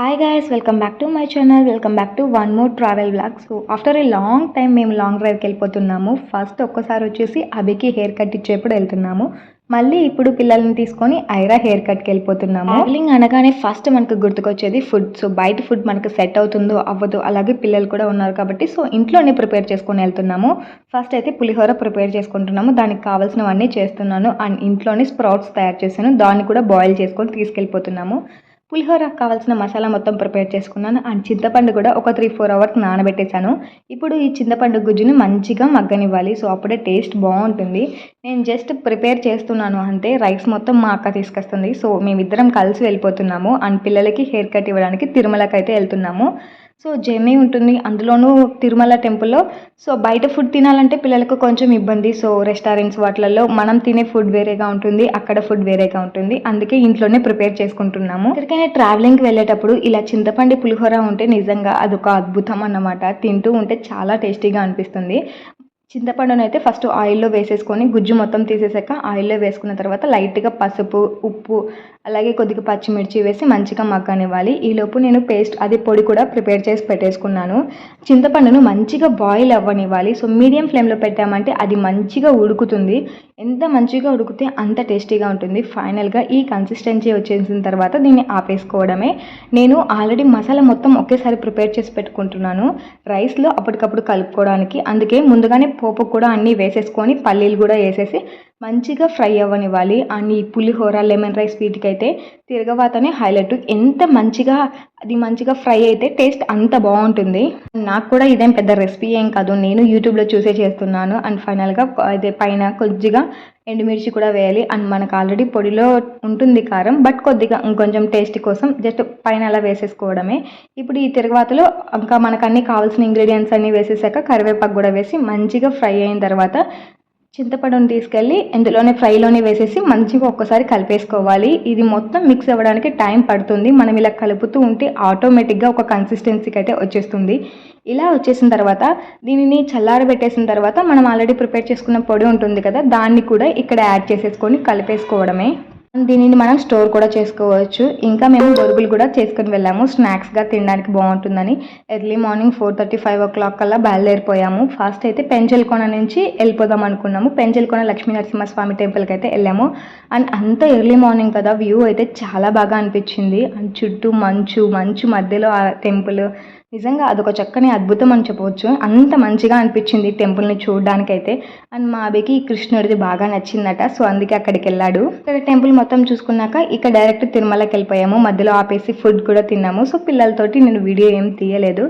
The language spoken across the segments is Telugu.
Hi guys welcome back to my channel welcome back to one more travel blog so after a long time మేము లాంగ్ డ్రైవ్కి వెళ్ళిపోతున్నాము. ఫస్ట్ ఒక్కసారి వచ్చేసి అభికి హెయిర్ కట్ ఇచ్చేప్పుడు వెళ్తున్నాము. మళ్ళీ ఇప్పుడు పిల్లల్ని తీసుకొని ఐరా హెయిర్ కట్కి వెళ్ళిపోతున్నాము. ట్రావెలింగ్ అనగానే ఫస్ట్ మనకు గుర్తుకొచ్చేది ఫుడ్ సో బయట ఫుడ్ మనకు సెట్ అవుతుందో అవ్వదు అలాగే పిల్లలు కూడా ఉన్నారు కాబట్టి సో ఇంట్లోనే ప్రిపేర్ చేసుకొని వెళ్తున్నాము. ఫస్ట్ అయితే పులిహోర ప్రిపేర్ చేసుకుంటున్నాము. దానికి కావాల్సినవన్నీ చేస్తున్నాను. అండ్ ఇంట్లోనే స్ప్రౌట్స్ తయారు చేశాను. దాన్ని కూడా బాయిల్ చేసుకొని తీసుకెళ్ళిపోతున్నాము. పులిహోర కావాల్సిన మసాలా మొత్తం ప్రిపేర్ చేసుకున్నాను. అండ్ చింతపండు కూడా ఒక త్రీ ఫోర్ అవర్స్ నానబెట్టేశాను. ఇప్పుడు ఈ చింతపండు గుజ్జుని మంచిగా మగ్గనివ్వాలి. సో అప్పుడే టేస్ట్ బాగుంటుంది. నేను జస్ట్ ప్రిపేర్ చేస్తున్నాను అంటే రైస్ మొత్తం మా అక్క తీసుకొస్తుంది. సో మేమిద్దరం కలిసి వెళ్ళిపోతున్నాము. అండ్ పిల్లలకి హెయిర్ కట్ ఇవ్వడానికి తిరుమలకి అయితే వెళ్తున్నాము. సో జర్నీ ఉంటుంది. అందులోనూ తిరుమల టెంపుల్లో. సో బయట ఫుడ్ తినాలంటే పిల్లలకు కొంచెం ఇబ్బంది. సో రెస్టారెంట్స్ వాటిలలో మనం తినే ఫుడ్ వేరేగా ఉంటుంది. అక్కడ ఫుడ్ వేరేగా ఉంటుంది. అందుకే ఇంట్లోనే ప్రిపేర్ చేసుకుంటున్నాము. ఎక్కడికైనా ట్రావెలింగ్కి వెళ్ళేటప్పుడు ఇలా చింతపండి పులిహోర ఉంటే నిజంగా అదొక అద్భుతం అన్నమాట. తింటూ ఉంటే చాలా టేస్టీగా అనిపిస్తుంది. చింతపండును అయితే ఫస్ట్ ఆయిల్లో వేసేసుకొని గుజ్జు మొత్తం తీసేసాక ఆయిల్లో వేసుకున్న తర్వాత లైట్గా పసుపు ఉప్పు అలాగే కొద్దిగా పచ్చిమిర్చి వేసి మంచిగా మగ్గనివ్వాలి. ఈలోపు నేను పేస్ట్ అది పొడి కూడా ప్రిపేర్ చేసి పెట్టేసుకున్నాను. చింతపండును మంచిగా బాయిల్ అవ్వనివ్వాలి. సో మీడియం ఫ్లేమ్లో పెట్టామంటే అది మంచిగా ఉడుకుతుంది. ఎంత మంచిగా ఉడికితే అంత టేస్టీగా ఉంటుంది. ఫైనల్గా ఈ కన్సిస్టెన్సీ వచ్చేసిన తర్వాత దీన్ని ఆపేసుకోవడమే. నేను ఆల్రెడీ మసాలా మొత్తం ఒకేసారి ప్రిపేర్ చేసి పెట్టుకుంటున్నాను. రైస్లో అప్పటికప్పుడు కలుపుకోవడానికి. అందుకే ముందుగానే పోపు కూడా అన్నీ వేసేసుకొని పల్లీలు కూడా వేసేసి మంచిగా ఫ్రై అవ్వనివ్వాలి. అండ్ ఈ పులిహోర లెమన్ రైస్ వీటికైతే అయితే తిరగవాతనే హైలైట్. ఎంత మంచిగా అది మంచిగా ఫ్రై అయితే టేస్ట్ అంత బాగుంటుంది. నాకు కూడా ఇదేం పెద్ద రెసిపీ ఏం కాదు. నేను యూట్యూబ్లో చూసే చేస్తున్నాను. అండ్ ఫైనల్గా అదే పైన కొద్దిగా ఎండుమిర్చి కూడా వేయాలి. అండ్ మనకు ఆల్రెడీ పొడిలో ఉంటుంది కారం బట్ కొద్దిగా ఇంకొంచెం టేస్ట్ కోసం జస్ట్ పైన అలా వేసేసుకోవడమే. ఇప్పుడు ఈ తిరగవాతలో ఇంకా మనకు అన్ని కావాల్సిన ఇంగ్రీడియంట్స్ అన్నీ వేసేసాక కరివేపాకు కూడా వేసి మంచిగా ఫ్రై అయిన తర్వాత చింతపండుని తీసుకెళ్ళి ఇందులోనే ఫ్రైలోనే వేసేసి మంచిగా ఒక్కసారి కలిపేసుకోవాలి. ఇది మొత్తం మిక్స్ అవ్వడానికి టైం పడుతుంది. మనం ఇలా కలుపుతూ ఉంటే ఆటోమేటిక్గా ఒక కన్సిస్టెన్సీకి అయితే వచ్చేస్తుంది. ఇలా వచ్చేసిన తర్వాత దీనిని చల్లారబెట్టేసిన తర్వాత మనం ఆల్రెడీ ప్రిపేర్ చేసుకున్న పొడి ఉంటుంది కదా దాన్ని కూడా ఇక్కడ యాడ్ చేసేసుకొని కలిపేసుకోవడమే. దీనిని మనం స్టోర్ కూడా చేసుకోవచ్చు. ఇంకా మేము బొరుగులు కూడా చేసుకుని వెళ్ళాము. స్నాక్స్గా తినడానికి బాగుంటుందని. Early morning four thirty five o'clock కల్లా బయలుదేరిపోయాము. ఫస్ట్ అయితే పెంచల్కొన నుంచి వెళ్ళిపోదాం అనుకున్నాము. పెంచల్కొన లక్ష్మీ నరసింహస్వామి టెంపుల్కి అయితే వెళ్ళాము. అండ్ అంత ఎర్లీ మార్నింగ్ కదా వ్యూ అయితే చాలా బాగా అనిపించింది. అండ్ చుట్టూ మంచు మంచు మధ్యలో ఆ టెంపుల్ నిజంగా అదొక చక్కని అద్భుతం అని చెప్పవచ్చు. అంత మంచిగా అనిపించింది టెంపుల్ని చూడడానికైతే. అండ్ మా అబ్బాయికి కృష్ణుడిది బాగా నచ్చిందట సో అందుకే అక్కడికి వెళ్ళాడు. ఇక్కడ టెంపుల్ మొత్తం చూసుకున్నాక ఇక్కడ డైరెక్ట్ తిరుమలకి వెళ్ళిపోయాము. మధ్యలో ఆపేసి ఫుడ్ కూడా తిన్నాము. సో పిల్లలతోటి నేను వీడియో ఏం తీయలేదు.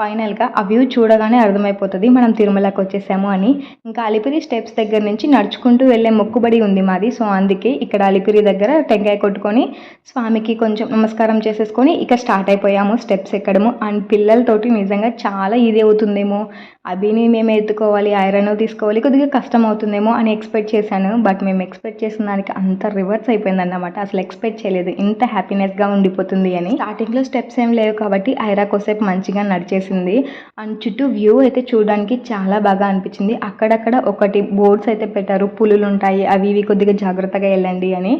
ఫైనల్గా ఆ వ్యూ చూడగానే అర్థమైపోతుంది. మనం తిరుమలకి వచ్చేసాము అని. ఇంకా అలిపిరి స్టెప్స్ దగ్గర నుంచి నడుచుకుంటూ వెళ్ళే మొక్కుబడి ఉంది మాది. సో అందుకే ఇక్కడ అలిపిరి దగ్గర టెంకాయ కొట్టుకొని స్వామికి కొంచెం నమస్కారం చేసేసుకొని ఇక స్టార్ట్ అయిపోయాము. స్టెప్స్ ఎక్కడము. అండ్ పిల్లలతోటి నిజంగా చాలా ఇది అవుతుందేమో. అభిని మేము ఎత్తుకోవాలి ఐరన్ తీసుకోవాలి కొద్దిగా కష్టం అవుతుందేమో అని ఎక్స్పెక్ట్ చేశాను. బట్ మేము ఎక్స్పెక్ట్ చేసిన దానికి అంత రివర్స్ అయిపోయిందన్నమాట. అసలు ఎక్స్పెక్ట్ చేయలేదు. ఇంత హ్యాపీనెస్గా ఉండిపోతుంది అని. స్టార్టింగ్లో స్టెప్స్ ఏం లేవు కాబట్టి ఐరా కోసేపు మంచిగా నడిచేసి నడిచేసింది అండ్ చుట్టూ వ్యూ అయితే చూడడానికి చాలా బాగా అనిపించింది. అక్కడక్కడ ఒకటి బోర్డ్స్ అయితే పెట్టారు. పులులు ఉంటాయి అవి ఇవి కొద్దిగా జాగ్రత్తగా వెళ్ళండి అని.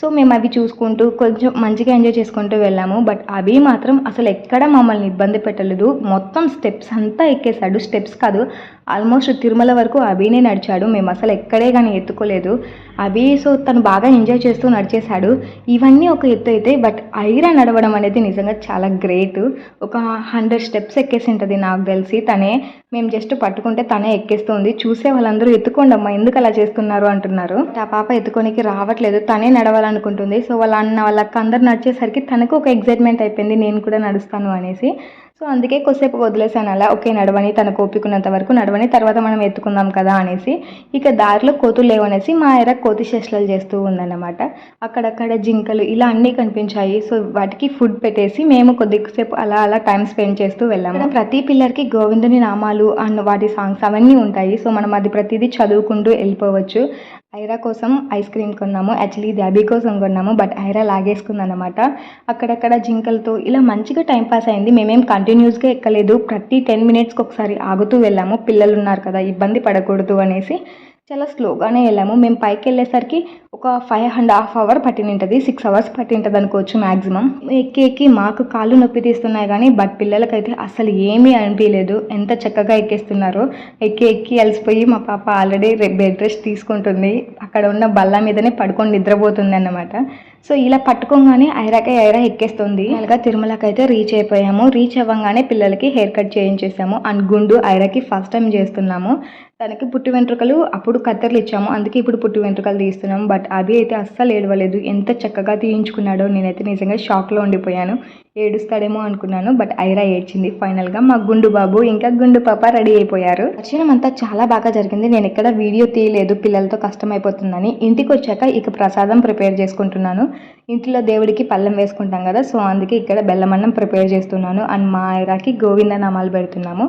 సో మేము అవి చూసుకుంటూ కొంచెం మంచిగా ఎంజాయ్ చేసుకుంటూ వెళ్ళాము. బట్ అవి మాత్రం అసలు ఎక్కడ మమ్మల్ని ఇబ్బంది పెట్టలేదు. మొత్తం స్టెప్స్ అంతా ఎక్కేశాడు. స్టెప్స్ కాదు ఆల్మోస్ట్ తిరుమల వరకు అభినే నడిచాడు. మేము అసలు ఎక్కడే కానీ ఎత్తుకోలేదు. అభి సో తను బాగా ఎంజాయ్ చేస్తూ నడిచేశాడు. ఇవన్నీ ఒక ఎత్తు అయితే బట్ ఐరా నడవడం అనేది నిజంగా చాలా గ్రేట్. ఒక హండ్రెడ్ స్టెప్స్ ఎక్కేసి ఉంటుంది నాకు తెలిసి. తనే మేము జస్ట్ పట్టుకుంటే తనే ఎక్కేస్తుంది. చూసే వాళ్ళందరూ ఎత్తుకోండి అమ్మా ఎందుకు అలా చేస్తున్నారు అంటున్నారు. ఆ పాప ఎత్తుకోనికి రావట్లేదు తనే నడవాలనుకుంటుంది. సో వాళ్ళ అన్న వాళ్ళకి అందరు నడిచేసరికి తనకు ఒక ఎగ్జైట్మెంట్ అయిపోయింది నేను కూడా నడుస్తాను అనేసి. సో అందుకే కొద్దిసేపు వదిలేసాను అలా. ఓకే నడవని తన కోపికున్నంత వరకు నడవని తర్వాత మనం ఎత్తుకుందాం కదా అనేసి ఇక దారిలో కోతులు లేవనేసి మా ఎర కోతి శేషాలు చేస్తూ ఉందన్నమాట. అక్కడక్కడ జింకలు ఇలా అన్నీ కనిపించాయి. సో వాటికి ఫుడ్ పెట్టేసి మేము కొద్దిసేపు అలా అలా టైం స్పెండ్ చేస్తూ వెళ్ళాము. ప్రతి పిల్లర్కి గోవిందుని నామాలు అండ్ వాటి సాంగ్స్ అవన్నీ ఉంటాయి. సో మనం అది ప్రతిదీ చదువుకుంటూ వెళ్ళిపోవచ్చు. ఐరా కోసం ఐస్ క్రీమ్ కొన్నాము. యాక్చువల్లీ ఇది అభి కోసం కొన్నాము బట్ ఐరా లాగేసుకుందనమాట అక్కడక్కడ జింకలతో ఇలా మంచిగా టైంపాస్ అయింది. మేమేం కంటిన్యూస్గా ఎక్కలేదు. ప్రతి టెన్ మినిట్స్కి ఒకసారి ఆగుతూ వెళ్ళాము. పిల్లలు ఉన్నారు కదా ఇబ్బంది పడకూడదు అనేసి చాలా స్లోగానే వెళ్ళాము. మేము పైకి వెళ్ళేసరికి ఒక ఫైవ్ అండ్ హాఫ్ అవర్ పట్టి ఉంటుంది సిక్స్ అవర్స్ పట్టి ఉంటుంది అనుకోవచ్చు మ్యాక్సిమం ఎక్కి ఎక్కి మాకు కాళ్ళు నొప్పి తీస్తున్నాయి కానీ బట్ పిల్లలకైతే అసలు ఏమీ అనిపించలేదు ఎంత చక్కగా ఎక్కేస్తున్నారో. ఎక్కి ఎక్కి అలసిపోయి మా పాప ఆల్రెడీ బెడ్ రెస్ట్ తీసుకుంటుంది. అక్కడ ఉన్న బల్ల మీదనే పడుకొని నిద్రపోతుంది అన్నమాట. సో ఇలా పట్టుకోగానే ఐరాకే ఐరా ఎక్కేస్తుంది. అలాగా తిరుమలకి అయితే రీచ్ అయిపోయాము. రీచ్ అవ్వగానే పిల్లలకి హెయిర్ కట్ చేయించేసాము. అండ్ గుండు ఐరాకి ఫస్ట్ టైం చేస్తున్నాము. తనకి పుట్టి వెంట్రుకలు అప్పుడు కత్తెరలు ఇచ్చాము. అందుకే ఇప్పుడు పుట్టి వెంట్రుకలు తీస్తున్నాము. బట్ అవి అయితే అస్సలు ఏడవలేదు. ఎంత చక్కగా తీయించుకున్నాడో నేనైతే నిజంగా షాక్లో ఉండిపోయాను. ఏడుస్తాడేమో అనుకున్నాను బట్ ఐరా ఏడ్చింది. ఫైనల్గా మా గుండు బాబు ఇంకా గుండు పాప రెడీ అయిపోయారు. దర్శనం అంతా చాలా బాగా జరిగింది. నేను ఎక్కడ వీడియో తీయలేదు పిల్లలతో కష్టమైపోతుందని. ఇంటికి వచ్చాక ఇక ప్రసాదం ప్రిపేర్ చేసుకుంటున్నాను. ఇంట్లో దేవుడికి పళ్ళెం వేసుకుంటాం కదా సో అందుకే ఇక్కడ బెల్లమన్నం ప్రిపేర్ చేస్తున్నాను. అండ్ మా ఐరాకి గోవింద నామాలు పెడుతున్నాము.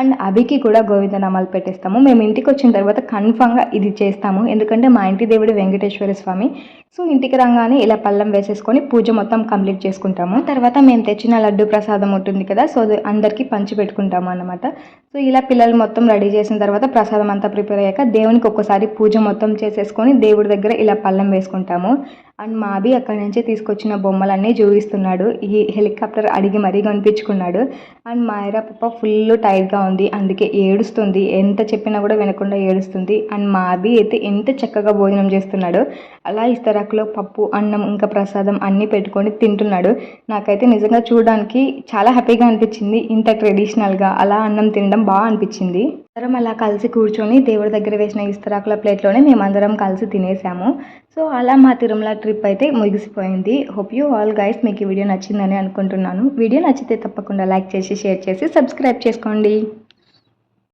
అండ్ అభికి కూడా గోవింద నామాలు పెట్టేస్తాము. మేము ఇంటికి వచ్చిన తర్వాత కన్ఫామ్గా ఇది చేస్తాము. ఎందుకంటే మా ఇంటి దేవుడు వెంకటేశ్వర స్వామి. సో ఇంటికి రాగానే ఇలా పళ్ళం వేసేసుకొని పూజ మొత్తం కంప్లీట్ చేసుకుంటాము. తర్వాత మేము తెచ్చిన లడ్డు ప్రసాదం ఉంటుంది కదా సో అది అందరికీ పంచి పెట్టుకుంటాము అన్నమాట. సో ఇలా పిల్లలు మొత్తం రెడీ చేసిన తర్వాత ప్రసాదం అంతా ప్రిపేర్ అయ్యాక దేవునికి ఒక్కసారి పూజ మొత్తం చేసేసుకొని దేవుడి దగ్గర ఇలా పళ్ళం వేసుకుంటాము. అండ్ మాబి అక్కడి నుంచి తీసుకొచ్చిన బొమ్మలన్నీ చూపిస్తున్నాడు. ఈ హెలికాప్టర్ అడిగి మరీ కనిపించుకున్నాడు. అండ్ మాయరా పాప ఫుల్ టైర్డ్గా ఉంది. అందుకే ఏడుస్తుంది. ఎంత చెప్పినా కూడా వినకుండా ఏడుస్తుంది. అండ్ మాబి అయితే ఎంత చక్కగా భోజనం చేస్తున్నాడు. అలా ఇస్తరాకులో పప్పు అన్నం ఇంకా ప్రసాదం అన్నీ పెట్టుకొని తింటున్నాడు. నాకైతే నిజంగా చూడడానికి చాలా హ్యాపీగా అనిపించింది. ఇంత ట్రెడిషనల్గా అలా అన్నం తినడం బాగా అనిపించింది. అందరం అలా కలిసి కూర్చొని దేవుడి దగ్గర వేసిన ఇస్తరాకుల ప్లేట్లోనే మేమందరం కలిసి తినేసాము. సో అలా మా తిరుమల ట్రిప్ అయితే ముగిసిపోయింది. హోప్ యూ ఆల్ గైస్ మీకు ఈ వీడియో నచ్చిందని అనుకుంటున్నాను. వీడియో నచ్చితే తప్పకుండా లైక్ చేసి షేర్ చేసి సబ్స్క్రైబ్ చేసుకోండి.